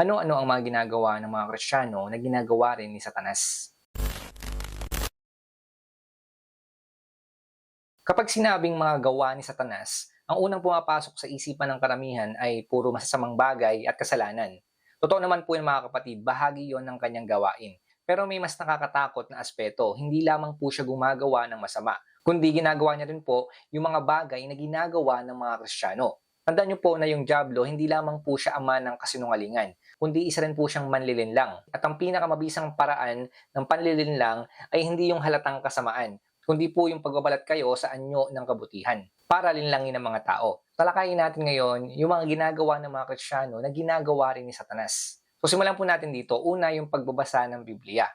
Ano-ano ang mga ginagawa ng mga Kristiyano na ginagawa rin ni Satanas? Kapag sinabing mga gawa ni Satanas, ang unang pumapasok sa isipan ng karamihan ay puro masasamang bagay at kasalanan. Totoo naman po yung mga kapatid, bahagi yon ng kanyang gawain. Pero may mas nakakatakot na aspeto, hindi lamang po siya gumagawa ng masama, kundi ginagawa niya rin po yung mga bagay na ginagawa ng mga Kristiyano. Tandaan niyo po na yung Diablo, hindi lamang po siya ama ng kasinungalingan, kundi isa rin po siyang manlilinlang. At ang pinakamabisang paraan ng panlilinlang ay hindi yung halatang kasamaan, kundi po yung pagbabalat kayo sa anyo ng kabutihan para linlangin ng mga tao. Talakayin natin ngayon yung mga ginagawa ng mga Kristiyano na ginagawa rin ni Satanas. So simulan po natin dito, una yung pagbabasa ng Biblia.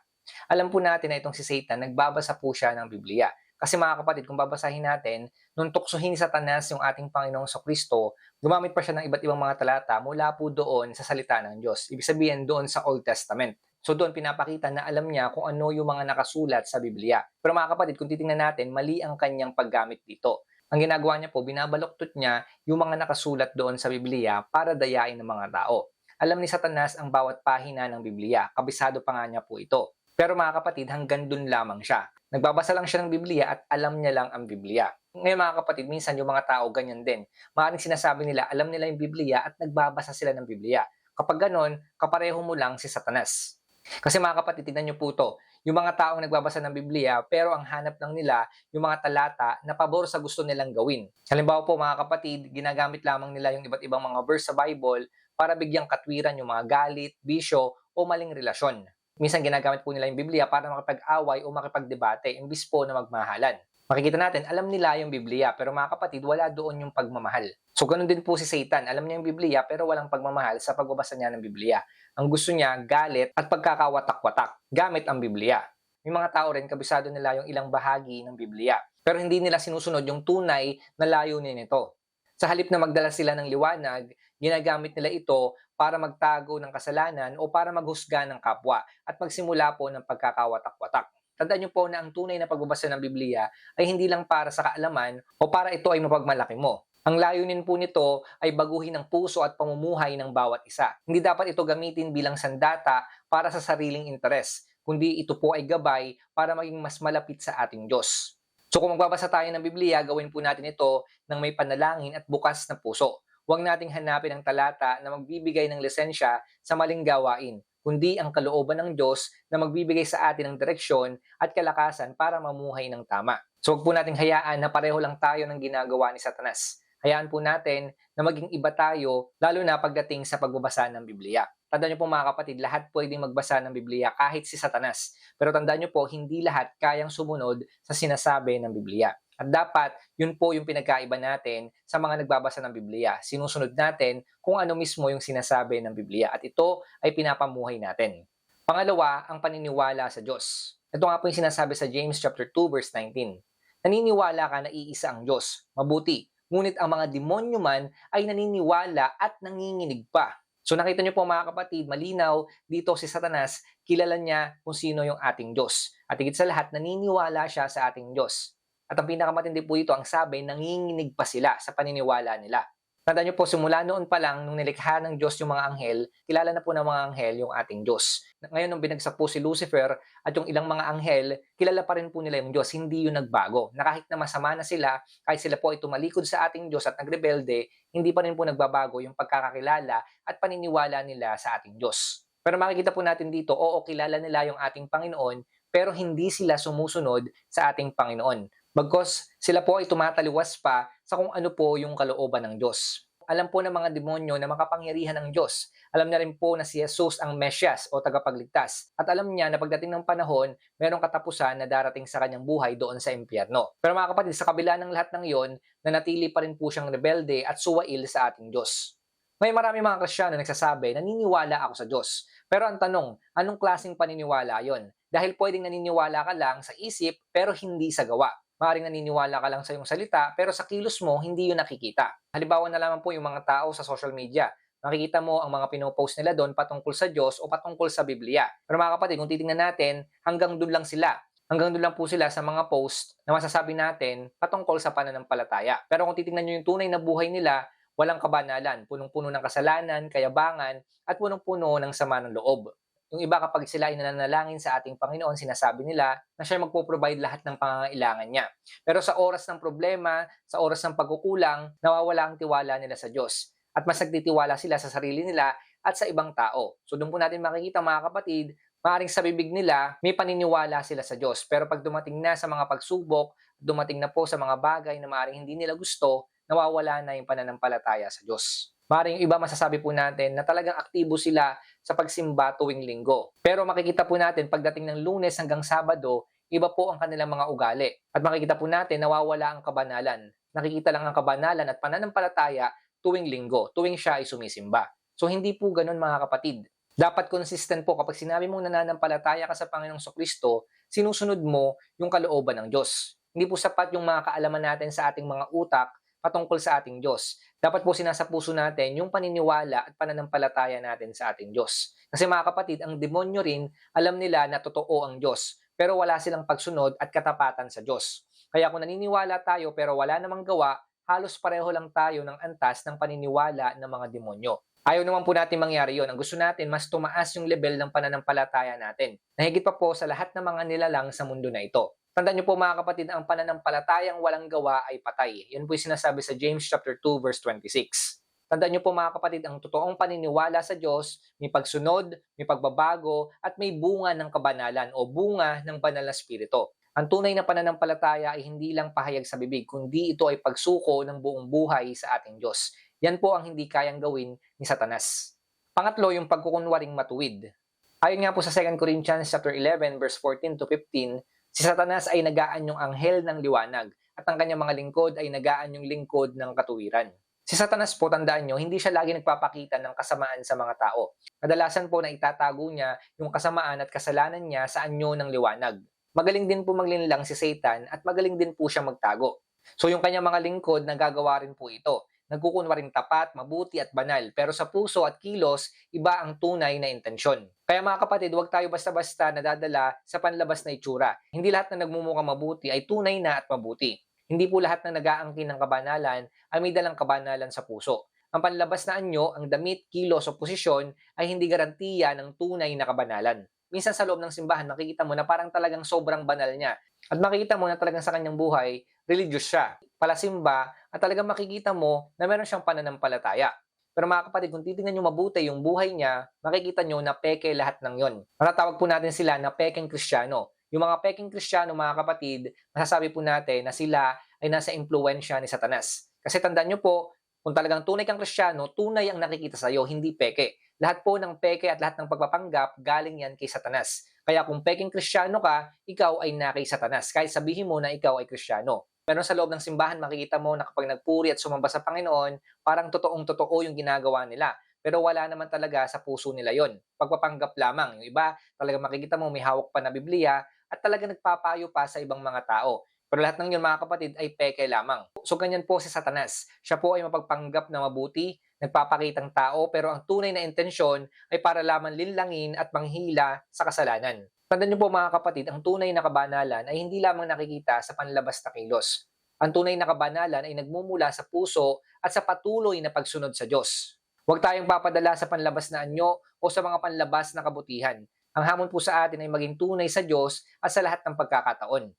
Alam po natin na itong si Satan, nagbabasa po siya ng Biblia. Kasi mga kapatid, kung babasahin natin, nung tuksohin ni Satanas yung ating Panginoong sa Kristo, gumamit pa siya ng iba't ibang mga talata mula po doon sa salita ng Diyos. Ibig sabihin doon sa Old Testament. So doon pinapakita na alam niya kung ano yung mga nakasulat sa Biblia. Pero mga kapatid, kung titingnan natin, mali ang kanyang paggamit dito. Ang ginagawa niya po, binabaloktot niya yung mga nakasulat doon sa Biblia para dayain ng mga tao. Alam ni Satanas ang bawat pahina ng Biblia. Kabisado pa nga niya po ito. Pero mga kapatid, hanggang dun lamang siya. Nagbabasa lang siya ng Biblia at alam niya lang ang Biblia. Ngayon mga kapatid, minsan yung mga tao ganyan din. Maaaring sinasabi nila, alam nila yung Biblia at nagbabasa sila ng Biblia. Kapag ganon, kapareho mo lang si Satanas. Kasi mga kapatid, tignan niyo po to. Yung mga taong nagbabasa ng Biblia, pero ang hanap lang nila yung mga talata na pabor sa gusto nilang gawin. Halimbawa po mga kapatid, ginagamit lamang nila yung iba't ibang mga verse sa Bible para bigyang katwiran yung mga galit, bisyo, o maling relasyon. Minsan ginagamit po nila yung Biblia para makipag-away o makipagdebate, imbis po na magmahalan. Makikita natin, alam nila yung Biblia, pero mga kapatid, wala doon yung pagmamahal. So, ganun din po si Satan. Alam niya yung Biblia, pero walang pagmamahal sa pagbabasa niya ng Biblia. Ang gusto niya, galit at pagkakawatak-watak gamit ang Biblia. May mga tao rin, kabisado nila yung ilang bahagi ng Biblia. Pero hindi nila sinusunod yung tunay na layunin nito. Sa halip na magdala sila ng liwanag, ginagamit nila ito para magtago ng kasalanan o para maghusga ng kapwa at magsimula po ng pagkakawatak-watak. Tandaan niyo po na ang tunay na pagbabasa ng Biblia ay hindi lang para sa kaalaman o para ito ay mapagmalaki mo. Ang layunin po nito ay baguhin ang puso at pamumuhay ng bawat isa. Hindi dapat ito gamitin bilang sandata para sa sariling interes, kundi ito po ay gabay para maging mas malapit sa ating Diyos. So kung magbabasa tayo ng Biblia, gawin po natin ito ng may panalangin at bukas na puso. Huwag nating hanapin ang talata na magbibigay ng lisensya sa maling gawain, kundi ang kalooban ng Diyos na magbibigay sa atin ng direksyon at kalakasan para mamuhay ng tama. So huwag po nating hayaan na pareho lang tayo ng ginagawa ni Satanas. Hayaan po natin na maging iba tayo, lalo na pagdating sa pagbabasa ng Biblia. Tandaan niyo po mga kapatid, lahat pwedeng magbasa ng Biblia kahit si Satanas. Pero tandaan niyo po, hindi lahat kayang sumunod sa sinasabi ng Biblia. At dapat, yun po yung pinagkaiba natin sa mga nagbabasa ng Biblia. Sinusunod natin kung ano mismo yung sinasabi ng Biblia. At ito ay pinapamuhay natin. Pangalawa, ang paniniwala sa Diyos. Ito nga po yung sinasabi sa James chapter 2 verse 19. Naniniwala ka na iisa ang Diyos. Mabuti. Ngunit ang mga demonyo man ay naniniwala at nanginginig pa. So nakita niyo po mga kapatid, malinaw dito si Satanas, kilala niya kung sino yung ating Diyos. At higit sa lahat, naniniwala siya sa ating Diyos. At ang pinakamatindi po ito, ang sabi, nanginginig pa sila sa paniniwala nila. Tandaan niyo po, simula noon pa lang, nung nilikha ng Diyos yung mga anghel, kilala na po ng mga anghel yung ating Diyos. Ngayon, nung binagsak po si Lucifer at yung ilang mga anghel, kilala pa rin po nila yung Diyos, hindi yung nagbago. Na kahit na masama na sila, kahit sila po ay tumalikod sa ating Diyos at nagrebelde, hindi pa rin po nagbabago yung pagkakakilala at paniniwala nila sa ating Diyos. Pero makikita po natin dito, oo, kilala nila yung ating Panginoon, pero hindi sila sumusunod sa ating Panginoon. Bagkos sila po ay tumataliwas pa sa kung ano po yung kalooban ng Diyos. Alam po ng mga demonyo na makapangyarihan ng Diyos. Alam na rin po na si Jesus ang Mesyas o tagapagligtas. At alam niya na pagdating ng panahon, merong katapusan na darating sa kanyang buhay doon sa impyerno. Pero mga kapatid, sa kabila ng lahat ng iyon, nanatili pa rin po siyang rebelde at suwail sa ating Diyos. May marami mga Kristiyano nagsasabi, naniniwala ako sa Diyos. Pero ang tanong, anong klaseng paniniwala yon? Dahil pwedeng naniniwala ka lang sa isip pero hindi sa gawa. Maring naniniwala ka lang sa iyong salita, pero sa kilos mo, hindi yun nakikita. Halimbawa na lamang po yung mga tao sa social media. Makikita mo ang mga pinopost nila doon patungkol sa Diyos o patungkol sa Biblia. Pero mga kapatid, kung titingnan natin, hanggang doon lang sila. Hanggang doon lang po sila sa mga post na masasabi natin patungkol sa pananampalataya. Pero kung titingnan nyo yung tunay na buhay nila, walang kabanalan, punong-puno ng kasalanan, kayabangan, at punong-puno ng sama ng loob. Yung iba kapag sila ay nananalangin sa ating Panginoon, sinasabi nila na siya magpo-provide lahat ng pangangailangan niya. Pero sa oras ng problema, sa oras ng pagkukulang, nawawala ang tiwala nila sa Diyos. At mas nagtitiwala sila sa sarili nila at sa ibang tao. So doon po natin makikita mga kapatid, maaaring sa bibig nila, may paniniwala sila sa Diyos. Pero pag dumating na sa mga pagsubok, dumating na po sa mga bagay na maaaring hindi nila gusto, nawawala na yung pananampalataya sa Diyos. Maaaring yung iba masasabi po natin na talagang aktibo sila sa pagsimba tuwing linggo. Pero makikita po natin pagdating ng lunes hanggang sabado, iba po ang kanilang mga ugali. At makikita po natin nawawala ang kabanalan. Nakikita lang ang kabanalan at pananampalataya tuwing linggo, tuwing siya ay sumisimba. So hindi po ganun mga kapatid. Dapat consistent po kapag sinabi mong nananampalataya ka sa Panginoong Kristo, sinusunod mo yung kalooban ng Diyos. Hindi po sapat yung mga kaalaman natin sa ating mga utak patungkol sa ating Diyos. Dapat po sinasa puso natin yung paniniwala at pananampalataya natin sa ating Diyos. Kasi mga kapatid, ang demonyo rin, alam nila na totoo ang Diyos, pero wala silang pagsunod at katapatan sa Diyos. Kaya kung naniniwala tayo pero wala namang gawa, halos pareho lang tayo ng antas ng paniniwala ng mga demonyo. Ayaw naman po natin mangyari yon. Ang gusto natin, mas tumaas yung level ng pananampalataya natin. Nahigit pa po sa lahat ng mga nilalang sa mundo na ito. Tandaan niyo po mga kapatid, ang pananampalatayang walang gawa ay patay. Yan po yung sinasabi sa James chapter 2 verse 26. Tandaan niyo po mga kapatid, ang totoong paniniwala sa Diyos, may pagsunod, may pagbabago, at may bunga ng kabanalan o bunga ng banal na spirito. Ang tunay na pananampalataya ay hindi lang pahayag sa bibig, kundi ito ay pagsuko ng buong buhay sa ating Diyos. Yan po ang hindi kayang gawin ni Satanas. Pangatlo, yung pagkukunwaring matuwid. Ayon nga po sa 2 Corinthians chapter 11 verse 14 to 15, si Satanas ay nagaan yung anghel ng liwanag at ang kanyang mga lingkod ay nagaan yung lingkod ng katuwiran. Si Satanas po, tandaan nyo, hindi siya lagi nagpapakita ng kasamaan sa mga tao. Kadalasan po na itatago niya yung kasamaan at kasalanan niya sa anyo ng liwanag. Magaling din po maglinlang si Satan at magaling din po siya magtago. So yung kanyang mga lingkod, nagagawa rin po ito nagkukunwaring tapat, mabuti at banal. Pero sa puso at kilos, iba ang tunay na intensyon. Kaya mga kapatid, huwag tayo basta-basta nadadala sa panlabas na itsura. Hindi lahat na nagmumukha mabuti ay tunay na at mabuti. Hindi po lahat na nag-aangkin ng kabanalan ay may dalang kabanalan sa puso. Ang panlabas na anyo, ang damit, kilos o posisyon ay hindi garantiya ng tunay na kabanalan. Minsan sa loob ng simbahan, makikita mo na parang talagang sobrang banal niya. At makikita mo na talagang sa kanyang buhay, religious siya, palasimba, at talagang makikita mo na meron siyang pananampalataya. Pero mga kapatid, kung titingnan nyo mabuti yung buhay niya, makikita nyo na peke lahat ng yon. Matatawag po natin sila na pekeng kristyano. Yung mga peking kristyano, mga kapatid, masasabi po natin na sila ay nasa impluensya ni Satanas. Kasi tandaan nyo po, kung talagang tunay kang kristyano, tunay ang nakikita sa iyo, hindi peke. Lahat po ng peke at lahat ng pagpapanggap, galing yan kay Satanas. Kaya kung peking kristyano ka, ikaw ay na kay Satanas. Kahit sabihin mo na ikaw ay kristyano. Pero sa loob ng simbahan, makikita mo na kapag nagpuri at sumamba sa Panginoon, parang totoong totoo yung ginagawa nila. Pero wala naman talaga sa puso nila yon. Pagpapanggap lamang. Yung iba, talaga makikita mo may hawak pa na Biblia at talaga nagpapayo pa sa ibang mga tao. Pero lahat ng yun mga kapatid ay peke lamang. So ganyan po si Satanas. Siya po ay mapagpanggap na mabuti, nagpapakitang tao, pero ang tunay na intensyon ay para lamang linlangin at manghila sa kasalanan. Tandaan niyo po mga kapatid, ang tunay na kabanalan ay hindi lamang nakikita sa panlabas na kilos. Ang tunay na kabanalan ay nagmumula sa puso at sa patuloy na pagsunod sa Diyos. Huwag tayong papadala sa panlabas na anyo o sa mga panlabas na kabutihan. Ang hamon po sa atin ay maging tunay sa Diyos at sa lahat ng pagkakataon.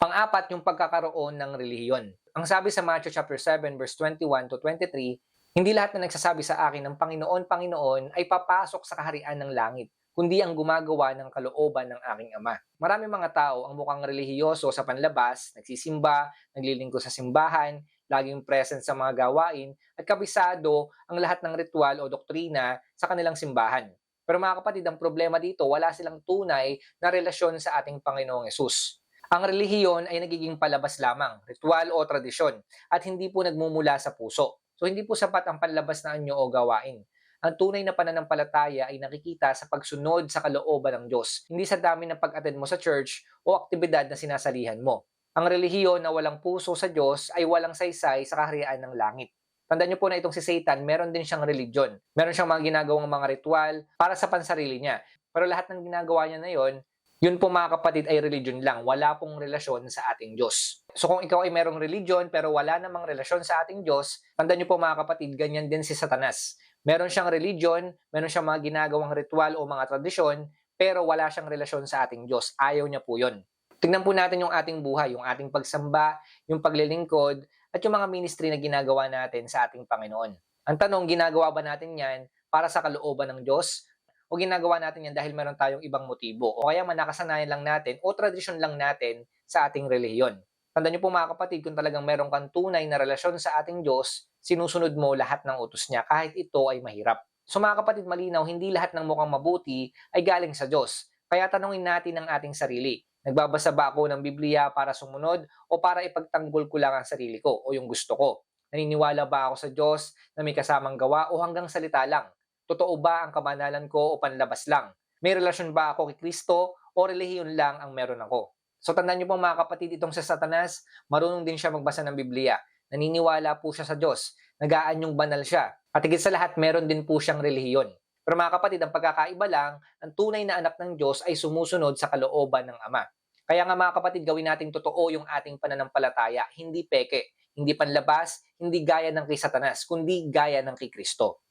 Pang-apat, yung pagkakaroon ng relihiyon. Ang sabi sa Matthew chapter 7 verse 21 to 23, hindi lahat na nagsasabi sa akin ng Panginoon, Panginoon ay papasok sa kaharian ng langit, kundi ang gumagawa ng kalooban ng aking Ama. Marami mga tao ang mukhang relihiyoso sa panlabas, nagsisimba, naglilingkod sa simbahan, laging present sa mga gawain, at kabisado ang lahat ng ritual o doktrina sa kanilang simbahan. Pero mga kapatid, ang problema dito, wala silang tunay na relasyon sa ating Panginoong Yesus. Ang relihiyon ay nagiging palabas lamang, ritual o tradisyon, at hindi po nagmumula sa puso. So hindi po sapat ang panlabas na anyo o gawain ang tunay na pananampalataya ay nakikita sa pagsunod sa kalooban ng Diyos, hindi sa dami ng pag-attend mo sa church o aktibidad na sinasalihan mo. Ang relihiyon na walang puso sa Diyos ay walang saysay sa kaharian ng langit. Tandaan niyo po na itong si Satan, meron din siyang religion. Meron siyang mga ginagawang mga ritual para sa pansarili niya. Pero lahat ng ginagawa niya na yon, Yun po mga kapatid ay religion lang, wala pong relasyon sa ating Diyos. So kung ikaw ay merong religion pero wala namang relasyon sa ating Diyos, tandaan niyo po mga kapatid, ganyan din si Satanas. Meron siyang religion, meron siyang mga ginagawang ritual o mga tradisyon, pero wala siyang relasyon sa ating Diyos. Ayaw niya po yun. Tingnan po natin yung ating buhay, yung ating pagsamba, yung paglilingkod, at yung mga ministry na ginagawa natin sa ating Panginoon. Ang tanong, ginagawa ba natin yan para sa kalooban ng Diyos? O ginagawa natin yan dahil meron tayong ibang motibo? O kaya manakasanayan lang natin o tradisyon lang natin sa ating relihiyon? Tandaan niyo po mga kapatid, kung talagang meron kang tunay na relasyon sa ating Diyos, sinusunod mo lahat ng utos niya kahit ito ay mahirap. So mga kapatid, malinaw, hindi lahat ng mukhang mabuti ay galing sa Diyos. Kaya tanungin natin ang ating sarili. Nagbabasa ba ako ng Biblia para sumunod o para ipagtanggol ko lang ang sarili ko o yung gusto ko? Naniniwala ba ako sa Diyos na may kasamang gawa o hanggang salita lang? Totoo ba ang kamanalan ko o panlabas lang? May relasyon ba ako kay Kristo o relihiyon lang ang meron ako? So tandaan niyo po mga kapatid, itong sa Satanas, marunong din siya magbasa ng Biblia. Naniniwala po siya sa Diyos. Nagaanyong banal siya. At higit sa lahat, meron din po siyang relihiyon. Pero mga kapatid, ang pagkakaiba lang, ang tunay na anak ng Diyos ay sumusunod sa kalooban ng Ama. Kaya nga mga kapatid, gawin nating totoo yung ating pananampalataya, hindi peke, hindi panlabas, hindi gaya ng kay Satanas, kundi gaya ng kay Kristo.